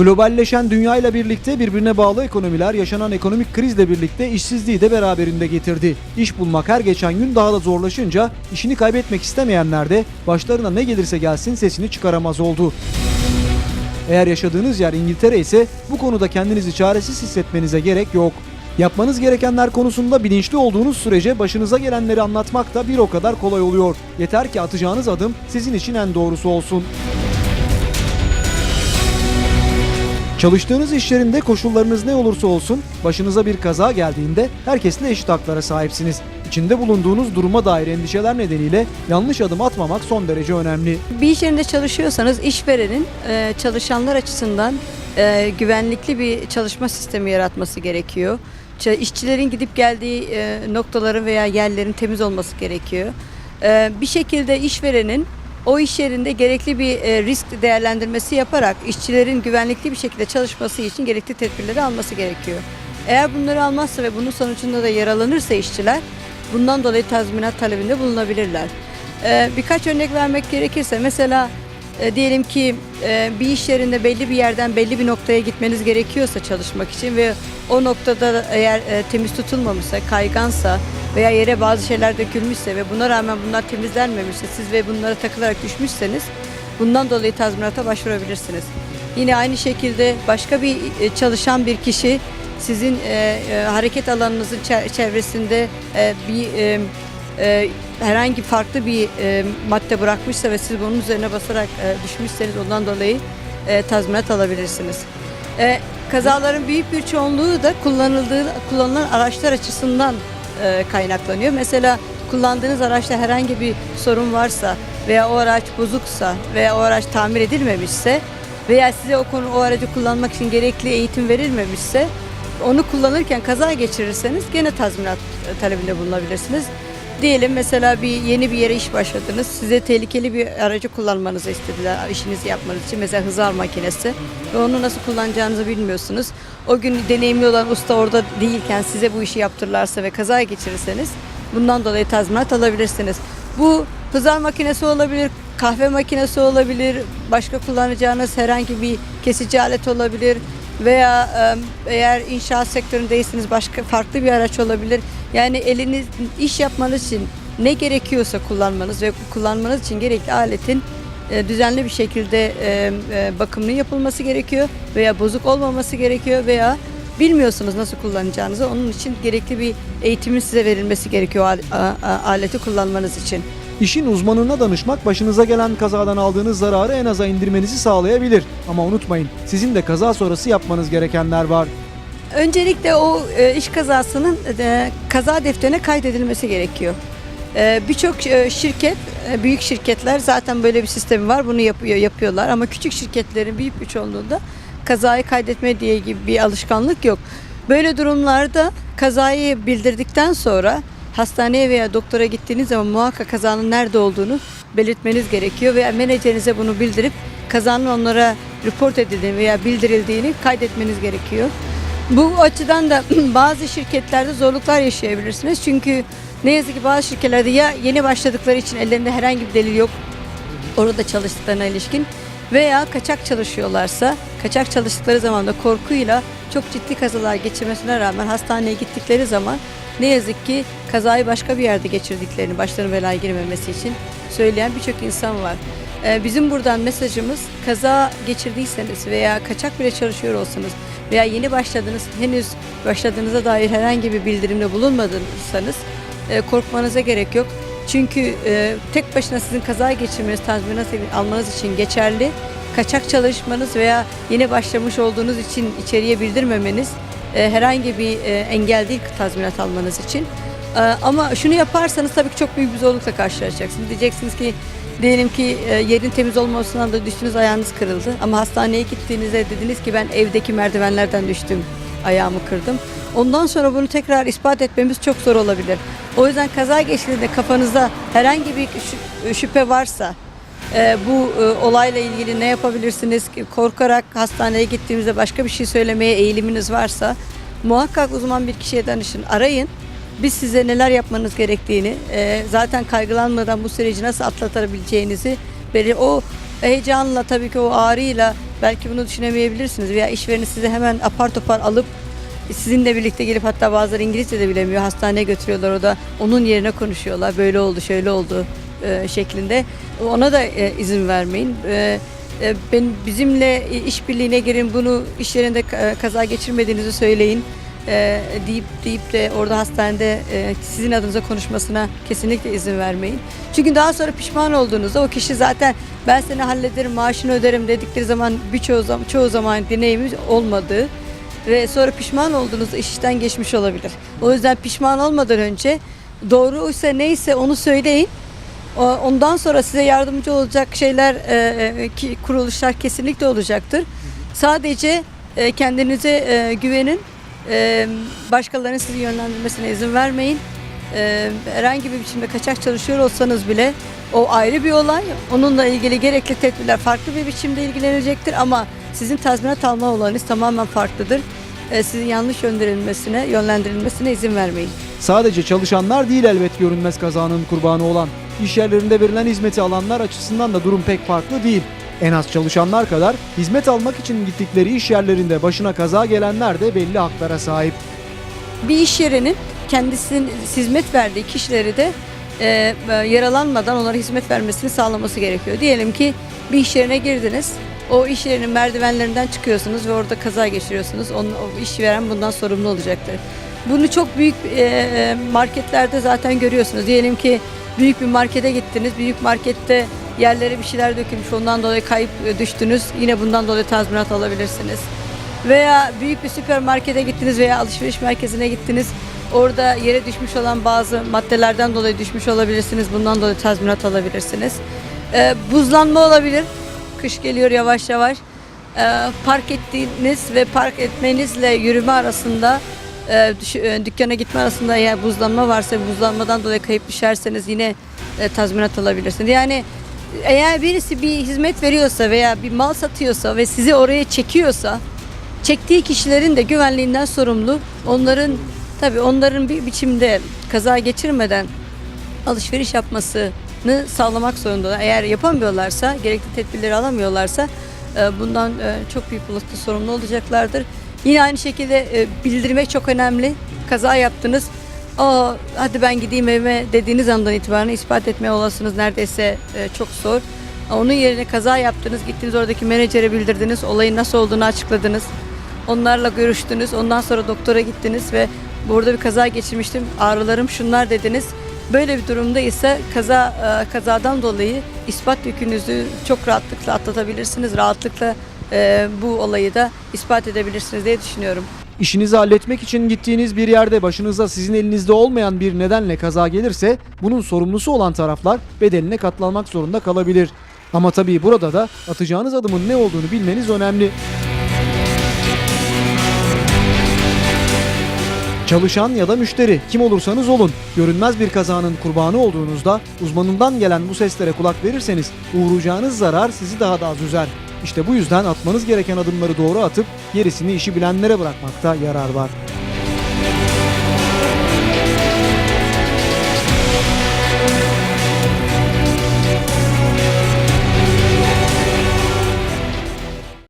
Globalleşen dünyayla birlikte birbirine bağlı ekonomiler yaşanan ekonomik krizle birlikte işsizliği de beraberinde getirdi. İş bulmak her geçen gün daha da zorlaşınca işini kaybetmek istemeyenler de başlarına ne gelirse gelsin sesini çıkaramaz oldu. Eğer yaşadığınız yer İngiltere ise bu konuda kendinizi çaresiz hissetmenize gerek yok. Yapmanız gerekenler konusunda bilinçli olduğunuz sürece başınıza gelenleri anlatmak da bir o kadar kolay oluyor. Yeter ki atacağınız adım sizin için en doğrusu olsun. Çalıştığınız iş yerinde koşullarınız ne olursa olsun başınıza bir kaza geldiğinde herkesle eşit haklara sahipsiniz. İçinde bulunduğunuz duruma dair endişeler nedeniyle yanlış adım atmamak son derece önemli. Bir iş yerinde çalışıyorsanız işverenin e, çalışanlar açısından e, güvenlikli bir çalışma sistemi yaratması gerekiyor. İşçilerin gidip geldiği e, noktaların veya yerlerin temiz olması gerekiyor. Bir şekilde işverenin o iş yerinde gerekli bir e, risk değerlendirmesi yaparak işçilerin güvenlikli bir şekilde çalışması için gerekli tedbirleri alması gerekiyor. Eğer bunları almazsa ve bunun sonucunda da yaralanırsa işçiler bundan dolayı tazminat talebinde bulunabilirler. Ee, birkaç örnek vermek gerekirse mesela e, diyelim ki e, bir iş yerinde belli bir yerden belli bir noktaya gitmeniz gerekiyorsa çalışmak için ve o noktada da eğer e, temiz tutulmamışsa, kaygansa veya yere bazı şeyler dökülmüşse ve buna rağmen bunlar temizlenmemişse siz ve bunlara takılarak düşmüşseniz bundan dolayı tazminata başvurabilirsiniz. Yine aynı şekilde başka bir çalışan bir kişi sizin hareket alanınızın çe- çevresinde bir e, herhangi farklı bir e, madde bırakmışsa ve siz bunun üzerine basarak e, düşmüşseniz ondan dolayı e, tazminat alabilirsiniz. E, kazaların büyük bir çoğunluğu da kullanıldığı kullanılan araçlar açısından e, kaynaklanıyor. Mesela kullandığınız araçta herhangi bir sorun varsa veya o araç bozuksa veya o araç tamir edilmemişse veya size o konu o aracı kullanmak için gerekli eğitim verilmemişse onu kullanırken kaza geçirirseniz gene tazminat e, talebinde bulunabilirsiniz. Diyelim mesela bir yeni bir yere iş başladınız. Size tehlikeli bir aracı kullanmanızı istediler işinizi yapmanız için. Mesela hızar makinesi. Ve onu nasıl kullanacağınızı bilmiyorsunuz. O gün deneyimli olan usta orada değilken size bu işi yaptırırlarsa ve kaza geçirirseniz bundan dolayı tazminat alabilirsiniz. Bu hızar makinesi olabilir, kahve makinesi olabilir, başka kullanacağınız herhangi bir kesici alet olabilir veya eğer inşaat sektöründeyseniz başka farklı bir araç olabilir. Yani eliniz iş yapmanız için ne gerekiyorsa kullanmanız ve kullanmanız için gerekli aletin e, düzenli bir şekilde e, e, bakımının yapılması gerekiyor veya bozuk olmaması gerekiyor veya bilmiyorsunuz nasıl kullanacağınızı. Onun için gerekli bir eğitimin size verilmesi gerekiyor aleti kullanmanız için. İşin uzmanına danışmak başınıza gelen kazadan aldığınız zararı en aza indirmenizi sağlayabilir. Ama unutmayın sizin de kaza sonrası yapmanız gerekenler var. Öncelikle o e, iş kazasının e, kaza defterine kaydedilmesi gerekiyor. E, Birçok e, şirket, e, büyük şirketler zaten böyle bir sistemi var. Bunu yapıyor, yapıyorlar ama küçük şirketlerin büyük bir çoğunluğunda kazayı kaydetme diye gibi bir alışkanlık yok. Böyle durumlarda kazayı bildirdikten sonra hastaneye veya doktora gittiğiniz zaman muhakkak kazanın nerede olduğunu belirtmeniz gerekiyor veya menajerinize bunu bildirip kazanın onlara report edildiğini veya bildirildiğini kaydetmeniz gerekiyor. Bu açıdan da bazı şirketlerde zorluklar yaşayabilirsiniz. Çünkü ne yazık ki bazı şirketlerde ya yeni başladıkları için ellerinde herhangi bir delil yok orada çalıştıklarına ilişkin veya kaçak çalışıyorlarsa kaçak çalıştıkları zaman da korkuyla çok ciddi kazalar geçirmesine rağmen hastaneye gittikleri zaman ne yazık ki kazayı başka bir yerde geçirdiklerini başlarına belaya girmemesi için söyleyen birçok insan var. Ee, Bizim buradan mesajımız kaza geçirdiyseniz veya kaçak bile çalışıyor olsanız veya yeni başladınız henüz başladığınıza dair herhangi bir bildirimde bulunmadıysanız e, korkmanıza gerek yok. Çünkü e, tek başına sizin kaza geçirmeniz, tazminat almanız için geçerli. Kaçak çalışmanız veya yeni başlamış olduğunuz için içeriye bildirmemeniz e, herhangi bir engel değil tazminat almanız için. Ama şunu yaparsanız tabii ki çok büyük bir zorlukla karşılaşacaksınız. Diyeceksiniz ki diyelim ki e, yerin temiz olmasından da düştünüz ayağınız kırıldı. Ama hastaneye gittiğinizde dediniz ki ben evdeki merdivenlerden düştüm ayağımı kırdım. Ondan sonra bunu tekrar ispat etmemiz çok zor olabilir. O yüzden kaza geçtiğinde kafanızda herhangi bir şü- şüphe varsa e, bu e, olayla ilgili ne yapabilirsiniz? Korkarak hastaneye gittiğimizde başka bir şey söylemeye eğiliminiz varsa muhakkak uzman bir kişiye danışın. Arayın. Biz size neler yapmanız gerektiğini, e, zaten kaygılanmadan bu süreci nasıl atlatabileceğinizi, böyle o heyecanla tabii ki o ağrıyla Belki bunu düşünemeyebilirsiniz veya işvereni sizi hemen apar topar alıp sizinle birlikte gelip hatta bazıları İngilizce de bilemiyor. Hastaneye götürüyorlar o da onun yerine konuşuyorlar. Böyle oldu, şöyle oldu e, şeklinde. Ona da e, izin vermeyin. E, e, ben bizimle işbirliğine girin bunu iş yerinde ka- kaza geçirmediğinizi söyleyin e, deyip deyip de orada hastanede e, sizin adınıza konuşmasına kesinlikle izin vermeyin. Çünkü daha sonra pişman olduğunuzda o kişi zaten ben seni hallederim, maaşını öderim dedikleri zaman birçoğu zaman çoğu zaman deneyimi olmadığı ve sonra pişman olduğunuzda iş işten geçmiş olabilir. O yüzden pişman olmadan önce doğruysa neyse onu söyleyin. Ondan sonra size yardımcı olacak şeyler, e, e, kuruluşlar kesinlikle olacaktır. Sadece e, kendinize güvenin. E, başkalarının sizi yönlendirmesine izin vermeyin. E, herhangi bir biçimde kaçak çalışıyor olsanız bile o ayrı bir olay. Onunla ilgili gerekli tedbirler farklı bir biçimde ilgilenilecektir ama sizin tazminat alma olanınız tamamen farklıdır. E, sizin yanlış yönlendirilmesine, yönlendirilmesine izin vermeyin. Sadece çalışanlar değil elbet görünmez kazanın kurbanı olan. İş yerlerinde verilen hizmeti alanlar açısından da durum pek farklı değil. En az çalışanlar kadar hizmet almak için gittikleri iş yerlerinde başına kaza gelenler de belli haklara sahip. bir iş yerinin kendisinin hizmet verdiği kişileri de e, e, yaralanmadan onlara hizmet vermesini sağlaması gerekiyor. Diyelim ki bir iş yerine girdiniz. O iş yerinin merdivenlerinden çıkıyorsunuz ve orada kaza geçiriyorsunuz. Onun, o işveren bundan sorumlu olacaktır. Bunu çok büyük e, e, marketlerde zaten görüyorsunuz. Diyelim ki büyük bir markete gittiniz. Büyük markette yerlere bir şeyler dökülmüş. Ondan dolayı kayıp düştünüz. Yine bundan dolayı tazminat alabilirsiniz. Veya büyük bir süpermarkete gittiniz veya alışveriş merkezine gittiniz. Orada yere düşmüş olan bazı maddelerden dolayı düşmüş olabilirsiniz. Bundan dolayı tazminat alabilirsiniz. Ee, buzlanma olabilir. Kış geliyor yavaş yavaş. Ee, park ettiğiniz ve park etmenizle yürüme arasında e, e, dükkana gitme arasında eğer buzlanma varsa buzlanmadan dolayı kayıp düşerseniz yine e, tazminat alabilirsiniz. Yani eğer birisi bir hizmet veriyorsa veya bir mal satıyorsa ve sizi oraya çekiyorsa çektiği kişilerin de güvenliğinden sorumlu. Onların tabii onların bir biçimde kaza geçirmeden alışveriş yapmasını sağlamak zorundalar. Eğer yapamıyorlarsa, gerekli tedbirleri alamıyorlarsa e, bundan e, çok büyük olasılıkla sorumlu olacaklardır. Yine aynı şekilde e, bildirmek çok önemli. Kaza yaptınız. Aa, hadi ben gideyim evime dediğiniz andan itibaren ispat etme olasınız neredeyse e, çok zor. Onun yerine kaza yaptınız, gittiniz oradaki menajere bildirdiniz, olayın nasıl olduğunu açıkladınız. Onlarla görüştünüz, ondan sonra doktora gittiniz ve burada bir kaza geçirmiştim, ağrılarım şunlar dediniz. Böyle bir durumda ise kaza e, kazadan dolayı ispat yükünüzü çok rahatlıkla atlatabilirsiniz. Rahatlıkla e, bu olayı da ispat edebilirsiniz diye düşünüyorum. İşinizi halletmek için gittiğiniz bir yerde başınıza sizin elinizde olmayan bir nedenle kaza gelirse bunun sorumlusu olan taraflar bedeline katlanmak zorunda kalabilir. Ama tabii burada da atacağınız adımın ne olduğunu bilmeniz önemli. Çalışan ya da müşteri kim olursanız olun görünmez bir kazanın kurbanı olduğunuzda uzmanından gelen bu seslere kulak verirseniz uğrayacağınız zarar sizi daha da az üzer. İşte bu yüzden atmanız gereken adımları doğru atıp gerisini işi bilenlere bırakmakta yarar var.